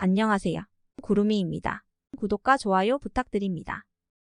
안녕하세요. 구루미입니다. 구독과 좋아요 부탁드립니다.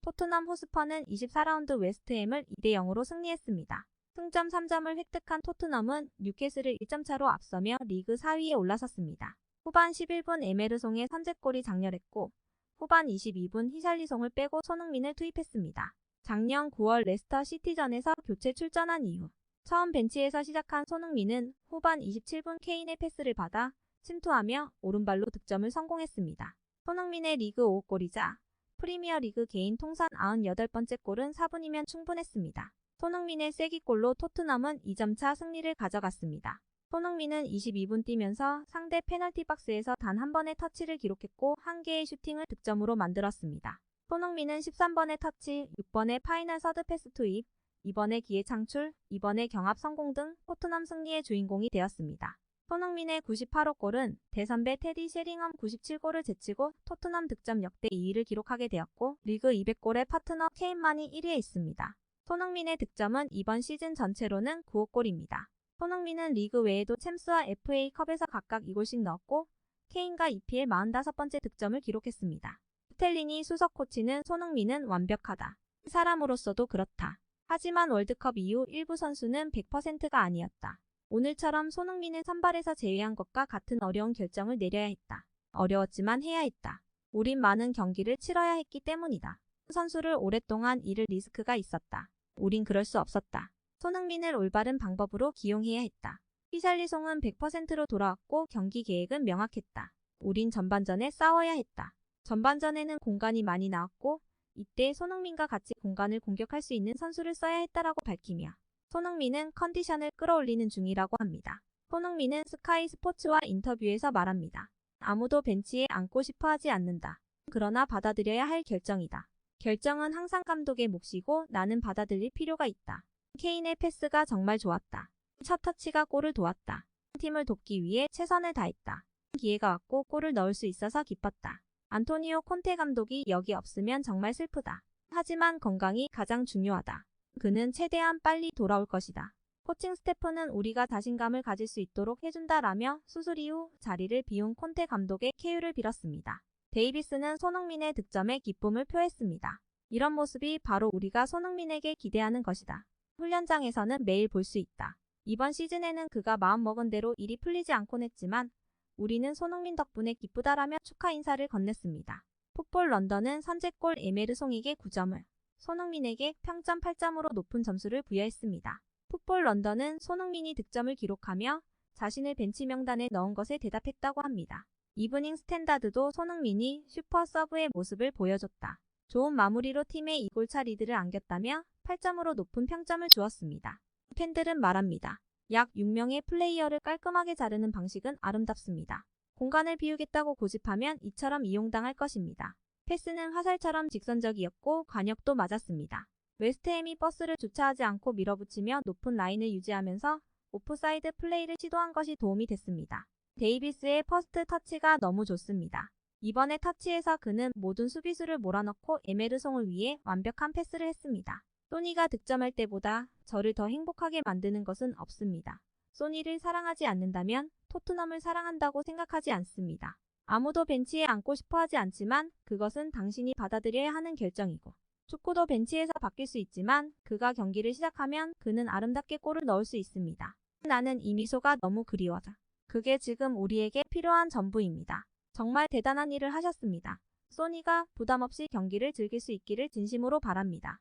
토트넘 호스퍼는 24라운드 웨스트햄을 2대 0으로 승리했습니다. 승점 3점을 획득한 토트넘은 뉴캐슬을 1점 차로 앞서며 리그 4위에 올라섰습니다. 후반 11분 에메르송의 선제골이 장렬했고 후반 22분 히샬리송을 빼고 손흥민을 투입했습니다. 작년 9월 레스터 시티전에서 교체 출전한 이후 처음 벤치에서 시작한 손흥민은 후반 27분 케인의 패스를 받아 침투하며 오른발로 득점을 성공했습니다. 손흥민의 리그 5골이자 프리미어리그 개인 통산 98번째 골은 4분이면 충분했습니다. 손흥민의 쐐기골로 토트넘은 2점차 승리를 가져갔습니다. 손흥민은 22분 뛰면서 상대 페널티 박스에서 단 한 번의 터치를 기록했고 한 개의 슈팅을 득점으로 만들었습니다. 손흥민은 13번의 터치, 6번의 파이널 서드 패스 투입, 2번의 기회 창출, 2번의 경합 성공 등 토트넘 승리의 주인공이 되었습니다. 손흥민의 98호 골은 대선배 테디 셰링엄 97골을 제치고 토트넘 득점 역대 2위를 기록하게 되었고 리그 200골의 파트너 케인만이 1위에 있습니다. 손흥민의 득점은 이번 시즌 전체로는 9호 골입니다. 손흥민은 리그 외에도 챔스와 FA컵에서 각각 2골씩 넣었고 케인과 EPL 45번째 득점을 기록했습니다. 스텔린이 수석 코치는 손흥민은 완벽하다. 사람으로서도 그렇다. 하지만 월드컵 이후 일부 선수는 100%가 아니었다. 오늘처럼 손흥민을 선발에서 제외한 것과 같은 어려운 결정을 내려야 했다. 어려웠지만 해야 했다. 우린 많은 경기를 치러야 했기 때문이다. 선수를 오랫동안 잃을 리스크가 있었다. 우린 그럴 수 없었다. 손흥민을 올바른 방법으로 기용해야 했다. 히샬리송은 100%로 돌아왔고 경기 계획은 명확했다. 우린 전반전에 싸워야 했다. 전반전에는 공간이 많이 나왔고 이때 손흥민과 같이 공간을 공격할 수 있는 선수를 써야 했다라고 밝히며 손흥민은 컨디션을 끌어올리는 중이라고 합니다. 손흥민은 스카이 스포츠와 인터뷰에서 말합니다. 아무도 벤치에 앉고 싶어 하지 않는다. 그러나 받아들여야 할 결정이다. 결정은 항상 감독의 몫이고 나는 받아들일 필요가 있다. 케인의 패스가 정말 좋았다. 첫 터치가 골을 도왔다. 팀을 돕기 위해 최선을 다했다. 기회가 왔고 골을 넣을 수 있어서 기뻤다. 안토니오 콘테 감독이 여기 없으면 정말 슬프다. 하지만 건강이 가장 중요하다. 그는 최대한 빨리 돌아올 것이다. 코칭 스태프는 우리가 자신감을 가질 수 있도록 해준다라며 수술 이후 자리를 비운 콘테 감독의 쾌유를 빌었습니다. 데이비스는 손흥민의 득점에 기쁨을 표했습니다. 이런 모습이 바로 우리가 손흥민에게 기대하는 것이다. 훈련장에서는 매일 볼 수 있다. 이번 시즌에는 그가 마음먹은 대로 일이 풀리지 않곤 했지만 우리는 손흥민 덕분에 기쁘다라며 축하 인사를 건넸습니다. 풋볼 런던은 선제골 에메르송에게 9점을, 손흥민에게 평점 8점으로 높은 점수를 부여했습니다. 풋볼 런던은 손흥민이 득점을 기록하며 자신을 벤치 명단에 넣은 것에 대답했다고 합니다. 이브닝 스탠다드도 손흥민이 슈퍼 서브의 모습을 보여줬다. 좋은 마무리로 팀의 2골차 리드를 안겼다며 8점으로 높은 평점을 주었습니다. 팬들은 말합니다. 약 6명의 플레이어를 깔끔하게 자르는 방식은 아름답습니다. 공간을 비우겠다고 고집하면 이처럼 이용당할 것입니다. 패스는 화살처럼 직선적이었고 관역도 맞았습니다. 웨스트햄이 버스를 주차하지 않고 밀어붙이며 높은 라인을 유지하면서 오프사이드 플레이를 시도한 것이 도움이 됐습니다. 데이비스의 퍼스트 터치가 너무 좋습니다. 이번에 터치에서 그는 모든 수비수를 몰아넣고 에메르송을 위해 완벽한 패스를 했습니다. 소니가 득점할 때보다 저를 더 행복하게 만드는 것은 없습니다. 소니를 사랑하지 않는다면 토트넘을 사랑한다고 생각하지 않습니다. 아무도 벤치에 앉고 싶어 하지 않지만 그것은 당신이 받아들여야 하는 결정이고 축구도 벤치에서 바뀔 수 있지만 그가 경기를 시작하면 그는 아름답게 골을 넣을 수 있습니다. 나는 이 미소가 너무 그리워져. 그게 지금 우리에게 필요한 전부입니다. 정말 대단한 일을 하셨습니다. 소니가 부담 없이 경기를 즐길 수 있기를 진심으로 바랍니다.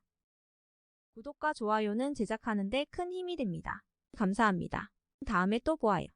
구독과 좋아요는 제작하는 데 큰 힘이 됩니다. 감사합니다. 다음에 또 보아요.